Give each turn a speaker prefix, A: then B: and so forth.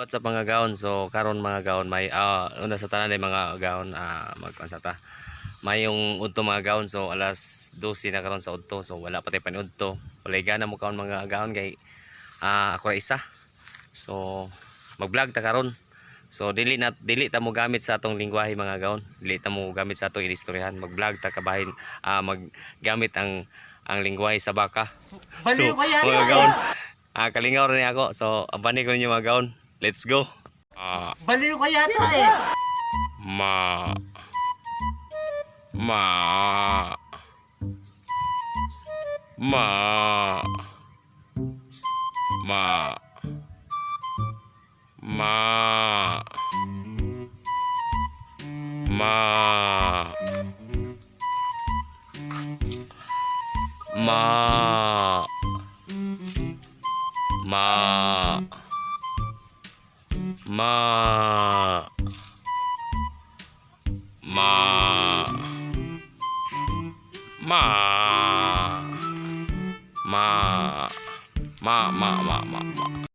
A: What's up mga gaon? So karon mga gaon may ah, una sa tanan mga gaon ah magkansata. May yung udto mga gaon so alas 12 na karon sa udto so wala pa tay panudto. Walay gana mo kaon mga gaon kay ah ako ra isa. So mag-vlog ta karon. So dili na dili ta mo gamit sa atong lingwahe mga gaon. Dili ta mo gamit sa atong inistoryahan. Mag-vlog ta kabahin ah maggamit ang ang lingwahe sa baka.
B: Kaya
A: mga gaon. Ah kalingaw rin ako. So abani ko ninyo mga gaon. Let's go. Ah
B: Baliw ka yata eh.
A: ma ma ma ma ma ma ma ma 妈妈妈妈妈妈妈妈妈